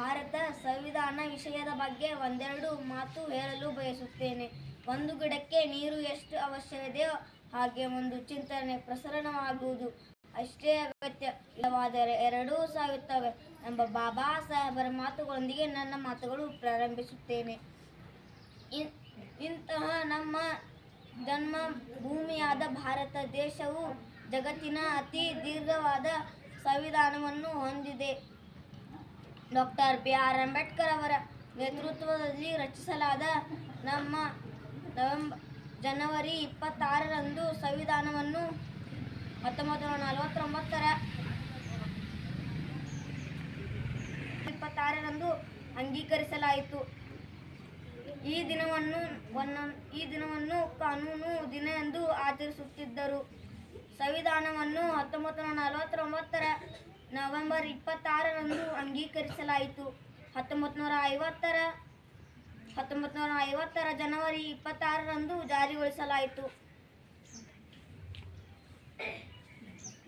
ಭಾರತ ಸಂವಿಧಾನ ವಿಷಯದ ಬಗ್ಗೆ ಒಂದೆರಡು ಮಾತು ಹೇಳಲು ಬಯಸುತ್ತೇನೆ. ಒಂದು ಗಿಡಕ್ಕೆ ನೀರು ಎಷ್ಟು ಅವಶ್ಯವಿದೆಯೋ ಹಾಗೆ ಒಂದು ಚಿಂತನೆ ಪ್ರಸರಣವಾಗುವುದು ಅಷ್ಟೇ ಅಗತ್ಯ ಇಲ್ಲವಾದರೆ ಎರಡೂ ಸಾಯುತ್ತವೆ ಎಂಬ ಬಾಬಾ ಸಾಹೇಬರ ಮಾತುಗಳೊಂದಿಗೆ ನನ್ನ ಮಾತುಗಳು ಪ್ರಾರಂಭಿಸುತ್ತೇನೆ. ಇಂತಹ ನಮ್ಮ ಜನ್ಮ ಭೂಮಿಯಾದ ಭಾರತ ದೇಶವು ಜಗತ್ತಿನ ಅತಿ ದೀರ್ಘವಾದ ಸಂವಿಧಾನವನ್ನು ಹೊಂದಿದೆ. ಡಾಕ್ಟರ್ ಬಿ ಆರ್ ಅಂಬೇಡ್ಕರ್ ಅವರ ನೇತೃತ್ವದಲ್ಲಿ ರಚಿಸಲಾದ ನಮ್ಮ ನವೆಂಬರ್ ಜನವರಿ ಇಪ್ಪತ್ತಾರರಂದು ಸಂವಿಧಾನವನ್ನು ಹತ್ತೊಂಬತ್ತು ನೂರ ನಲವತ್ತೊಂಬತ್ತರ ಇಪ್ಪತ್ತಾರರಂದು ಅಂಗೀಕರಿಸಲಾಯಿತು. ಈ ದಿನವನ್ನು ಈ ದಿನವನ್ನು ಕಾನೂನು ದಿನ ಎಂದು ಆಚರಿಸುತ್ತಿದ್ದರು. ಸಂವಿಧಾನವನ್ನು ಹತ್ತೊಂಬತ್ತು ನೂರ ನಲವತ್ತೊಂಬತ್ತರ ನವೆಂಬರ್ ಇಪ್ಪತ್ತಾರರಂದು ಅಂಗೀಕರಿಸಲಾಯಿತು. ಹತ್ತೊಂಬತ್ತು ನೂರ ಐವತ್ತರ, ಹತ್ತೊಂಬತ್ತು ನೂರ ಐವತ್ತರ ಜನವರಿ ಇಪ್ಪತ್ತಾರರಂದು ಜಾರಿಗೊಳಿಸಲಾಯಿತು.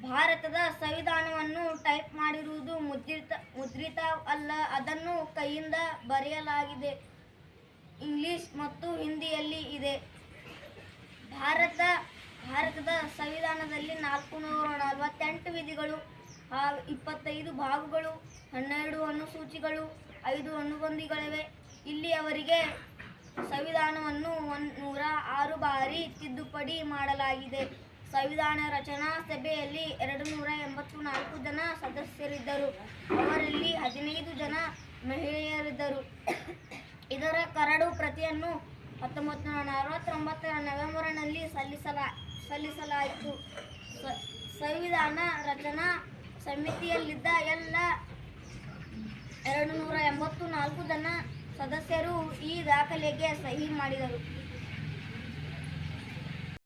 ಭಾರತದ ಸಂವಿಧಾನವನ್ನು ಟೈಪ್ ಮಾಡಿರುವುದು ಮುದ್ರಿತ ಮುದ್ರಿತ ಅಲ್ಲ ಅದನ್ನು ಕೈಯಿಂದ ಬರೆಯಲಾಗಿದೆ. ಇಂಗ್ಲಿಷ್ ಮತ್ತು ಹಿಂದಿಯಲ್ಲಿ ಇದೆ. ಭಾರತ ಭಾರತದ ಸಂವಿಧಾನದಲ್ಲಿ ನಾಲ್ಕು ನೂರ ನಲವತ್ತೆಂಟು ವಿಧಿಗಳು ಇಪ್ಪತ್ತೈದು ಭಾಗಗಳು, ಹನ್ನೆರಡು ಅನುಸೂಚಿಗಳು, ಐದು ಅನುಬಂಧಿಗಳಿವೆ. ಇಲ್ಲಿ ಅವರಿಗೆ ಸಂವಿಧಾನವನ್ನು ಒನ್ ನೂರ ಆರು ಬಾರಿ ತಿದ್ದುಪಡಿ ಮಾಡಲಾಗಿದೆ. ಸಂವಿಧಾನ ರಚನಾ ಸಭೆಯಲ್ಲಿ ಎರಡು ನೂರ ಎಂಬತ್ತು ನಾಲ್ಕು ಜನ ಸದಸ್ಯರಿದ್ದರು. ಅವರಲ್ಲಿ ಹದಿನೈದು ಜನ ಮಹಿಳೆಯರಿದ್ದರು. ಇದರ ಕರಡು ಪ್ರತಿಯನ್ನು ಹತ್ತೊಂಬತ್ತು ನೂರ ಅರವತ್ತೊಂಬತ್ತರ ನವೆಂಬರ್ನಲ್ಲಿ ಸಲ್ಲಿಸಲ, ಸಲ್ಲಿಸಲಾಯಿತು. ಸಂವಿಧಾನ ರಚನಾ ಸಮಿತಿಯಲ್ಲಿದ್ದ ಎಲ್ಲ ಎರಡು ನೂರ ಎಂಬತ್ತು ನಾಲ್ಕು ಜನ ಸದಸ್ಯರು ಈ ದಾಖಲೆಗೆ ಸಹಿ ಮಾಡಿದರು.